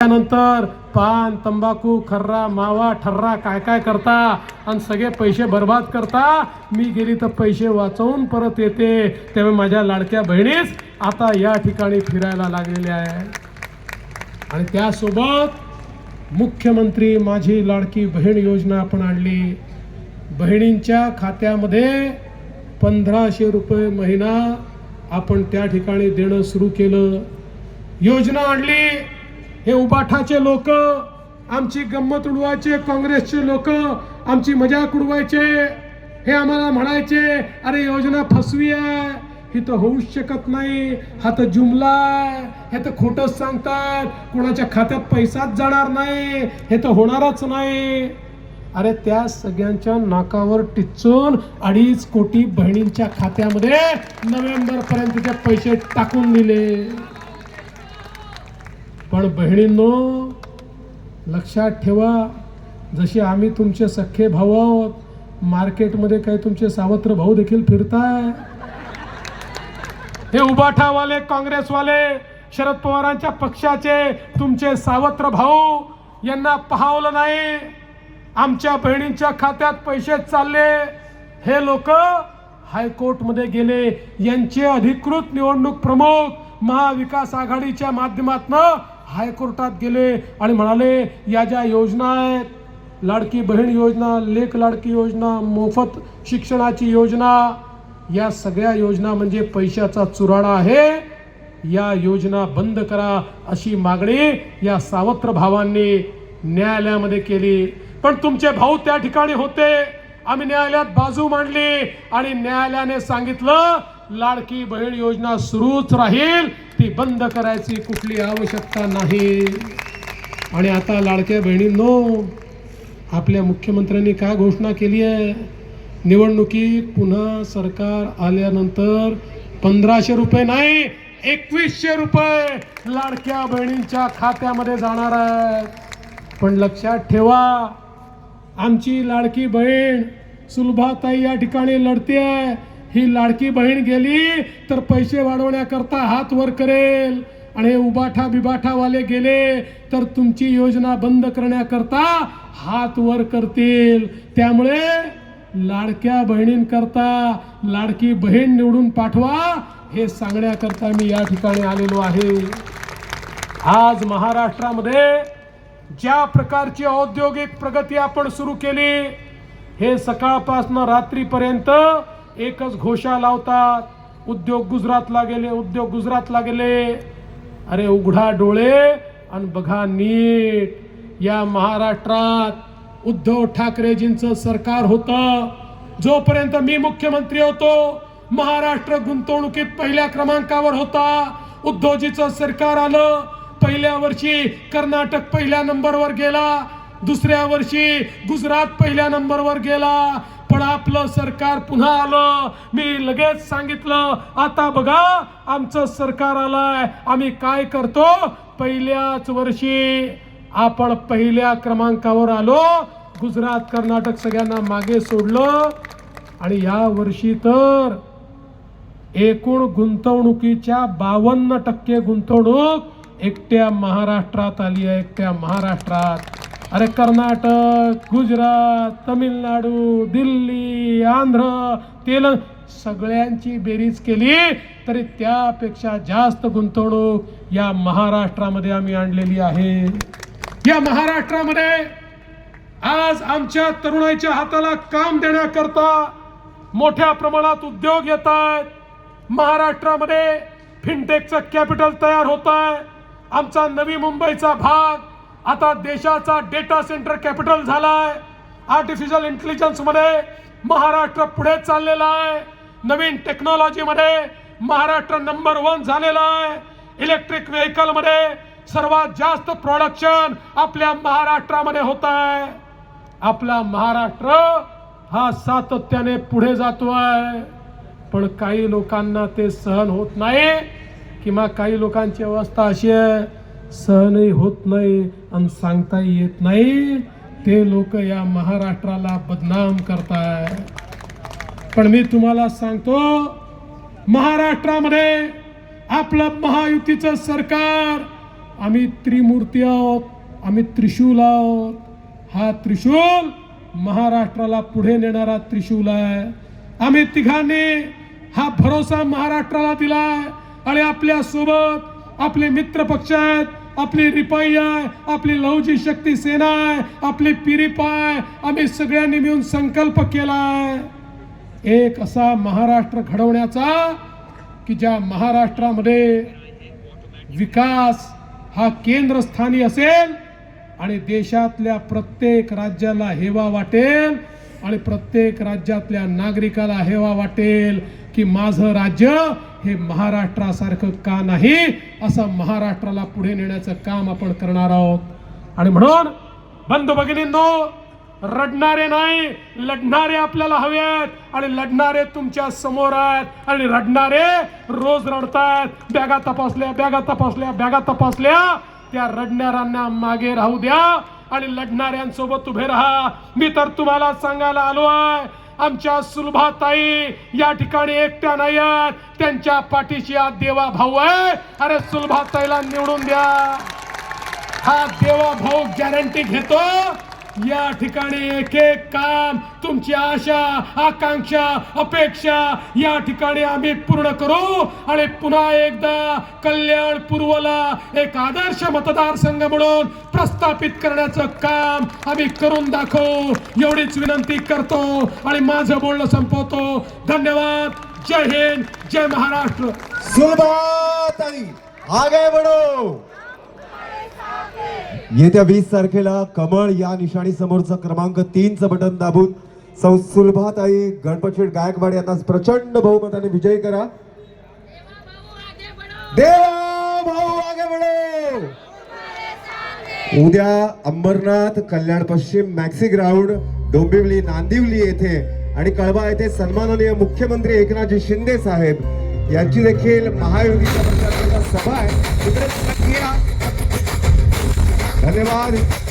त्यानंतर पान तंबाखू खर्रा मावा ठर्रा काय काय करता आणि सगळे पैसे बर्बाद करता. मी गेली तर पैसे वाचवून परत येते. त्यामुळे माझ्या लाडक्या बहिणीस आता या ठिकाणी फिरायला लागलेल्या आहे. आणि त्यासोबत मुख्यमंत्री माझी लाडकी बहीण योजना आपण आणली. बहिणींच्या खात्यामध्ये पंधराशे रुपये महिना आपण त्या ठिकाणी देणं सुरू केलं. योजना आणली. हे उबाठाचे लोक आमची गंमत उडवायचे काँग्रेसचे लोक आमची मजाक उडवायचे हे आम्हाला म्हणायचे अरे योजना फसवी आहे ही तर होऊच शकत नाही हा तर जुमला हे तर खोटंच सांगतात कोणाच्या खात्यात पैसाच जाणार नाही हे तर होणारच नाही. अरे त्या सगळ्यांच्या नाकावर टिचून अडीच कोटी बहिणींच्या खात्यामध्ये नोव्हेंबर पर्यंतचे पैसे टाकून दिले. पण बहिणींनो लक्षात ठेवा जसे आम्ही तुमचे सख्खे भाऊ आहोत मार्केटमध्ये काही तुमचे सावत्र भाऊ देखील फिरताय. हे उबाठावाले काँग्रेसवाले शरद पवारांच्या पक्षाचे तुमचे सावत्र भाऊ यांना पाहावलं नाही. आमच्या बहिणींच्या खात्यात पैसे चालले. हे लोक हायकोर्टमध्ये गेले. यांचे अधिकृत निवडणूक प्रमुख महाविकास आघाडीच्या माध्यमातनं हायकोर्टात गेले आणि म्हणाले या ज्या योजना आहेत लाडकी बहीण योजना लेख लाडकी योजना मोफत शिक्षणाची योजना या सगळ्या योजना म्हणजे पैशाचा चुराडा आहे. या योजना बंद करा अशी मागणी या सावत्र भावांनी न्यायालयामध्ये केली. पण तुमचे भाऊ त्या ठिकाणी होते. आम्ही न्यायालयात बाजू मांडली आणि न्यायालयाने सांगितलं लाडकी बहीण योजना सुरूच राहील. ती बंद करायची कुठली आवश्यकता नाही. आणि आता लाडक्या बहिणींनो आपल्या मुख्यमंत्र्यांनी काय घोषणा केली आहे? निवडणुकीत पुन्हा सरकार आल्यानंतर पंधराशे रुपये नाही एकवीसशे रुपये लाडक्या बहिणींच्या खात्यामध्ये जाणार आहेत. पण लक्षात ठेवा आमची लाडकी बहीण सुलभाताई या ठिकाणी लढते आहे ही लाडकी बहीण गेली तर पैसे वाढवण्याकरता हात वर करेल. आणि हे उबाठा बिबाठावाले गेले तर तुमची योजना बंद करण्याकरता हात वर करतील. त्यामुळे लाडक्या बहिणींकरता लाडकी बहीण निवडून पाठवा हे सांगण्याकरता मी या ठिकाणी आलेलो आहे. आज महाराष्ट्रामध्ये ज्या प्रकारची औद्योगिक प्रगती आपण सुरू केली हे सकाळपासून रात्रीपर्यंत एकच घोषा लावतात. उद्योग गुजरातला गेले उद्योग गुजरातला गेले. अरे उघडा डोळे आणि बघा नीट. या महाराष्ट्रात उद्धव ठाकरेजींचं सरकार होतं. जोपर्यंत मी मुख्यमंत्री होतो महाराष्ट्र गुंतवणुकीत पहिल्या क्रमांकावर होता. उद्धवजीचं सरकार आलं. पहिल्या वर्षी कर्नाटक पहिल्या नंबरवर गेला. दुसऱ्या वर्षी गुजरात पहिल्या नंबरवर गेला. पण आपलं सरकार पुन्हा आलं. मी लगेच सांगितलं आता बघा आमचं सरकार आलंय. आम्ही काय करतो? पहिल्याच वर्षी आपण पहिल्या क्रमांकावर आलो. गुजरात कर्नाटक सगळ्यांना मागे सोडलं. आणि या वर्षी तर एकूण गुंतवणुकीच्या बावन्न टक्के गुंतवणूक एकट्या महाराष्ट्रात आली आहे. एकट्या महाराष्ट्रात. अरे कर्नाटक गुजरात तमिळनाडू दिल्ली आंध्र तेलंग सगळ्यांची बेरीज केली तरी त्यापेक्षा जास्त गुंतवणूक या महाराष्ट्रामध्ये आम्ही आणलेली आहे. या महाराष्ट्रामध्ये आज आमच्या तरुणाईच्या हाताला काम देण्याकरता मोठ्या प्रमाणात उद्योग येत आहेत. महाराष्ट्रामध्ये फिनटेकचं कॅपिटल तयार होत आहे. आमचा नवी मुंबईचा भाग आता देशाचा डेटा सेंटर कॅपिटल झालाय. आर्टिफिशियल इंटेलिजन्समध्ये महाराष्ट्र पुढे चाललेला आहे. नवीन टेक्नॉलॉजीमध्ये महाराष्ट्र नंबर वन झालेला आहे. इलेक्ट्रिक व्हेकलमध्ये सर्वात जास्त प्रोडक्शन आपल्या महाराष्ट्रामध्ये होत आहे. आपला महाराष्ट्र हा सातत्याने पुढे जातो आहे. पण काही लोकांना ते सहन होत नाही. किंवा काही लोकांची अवस्था अशी आहे सहनही होत नाही आणि सांगताही येत नाही. ते लोक या महाराष्ट्राला बदनाम करताय. पण मी तुम्हाला सांगतो महाराष्ट्रामध्ये आपलं महायुतीचं सरकार आम्ही त्रिमूर्ती आहोत आम्ही त्रिशूल आहोत. हा त्रिशूल महाराष्ट्राला पुढे नेणारा त्रिशूल आहे. आम्ही तिघांनी हा भरोसा महाराष्ट्राला दिलाय. आणि आपल्यासोबत आपले मित्र पक्ष आहेत आपली रिपाई आहे आपली लवजी शक्ती सेना आहे आपली पिरिप आहे आम्ही सगळ्यांनी मिळून संकल्प केलाय एक असा महाराष्ट्र घडवण्याचा की ज्या महाराष्ट्रामध्ये विकास हा केंद्रस्थानी असेल आणि देशातल्या प्रत्येक राज्याला हेवा वाटेल आणि प्रत्येक राज्यातल्या नागरिकाला हेवा वाटेल की माझं राज्य हे महाराष्ट्रासारखं का नाही असं महाराष्ट्राला पुढे नेण्याचं काम आपण करणार आहोत. आणि म्हणून बंधू भगिनींनो रडणारे नाही लढणारे आपल्याला हवे आहेत आणि लढणारे तुमच्यासमोर आहेत आणि रडणारे रोज रडतायत. बॅगा तपासल्या बॅगा तपासल्या बॅगा तपासल्या त्या रडणाऱ्यांना मागे राहू द्या. आणि लढणाऱ्यांसोबत उभे राहा. मी तर तुम्हाला सांगायला आलो आहे आमच्या सुलभाताई या ठिकाणी एकट्या नाही आहेत त्यांच्या पाठीशी हा देवा भाऊ आहे. अरे सुलभाताईला निवडून द्या. हा देवा भाऊ गॅरंटी घेतो. या ठिकाणी एक एक काम तुमची आशा आकांक्षा अपेक्षा या ठिकाणी आम्ही पूर्ण करू आणि पुन्हा एकदा कल्याण पूर्वला एक आदर्श मतदारसंघ म्हणून प्रस्थापित करण्याचं काम आम्ही करून दाखवू. एवढीच विनंती करतो आणि माझं बोलणं संपवतो. धन्यवाद. जय हिंद. जय महाराष्ट्र. आगे बढो येत्या वीस तारखेला कमळ या निशाणी समोरचं क्रमांक तीनचं बटन दाबून संसुलभाताई गणपतशेठ गायकवाड यांना प्रचंड बहुमताने विजयी करा. देवा भाऊ आगे बढो उद्या अंबरनाथ कल्याण पश्चिम मॅक्सी ग्राउंड डोंबिवली नांदिवली येथे. आणि कळवा येथे सन्माननीय मुख्यमंत्री एकनाथजी शिंदे साहेब. यांची देखील महायुतीच्या सभा आहे. Dale, Mari.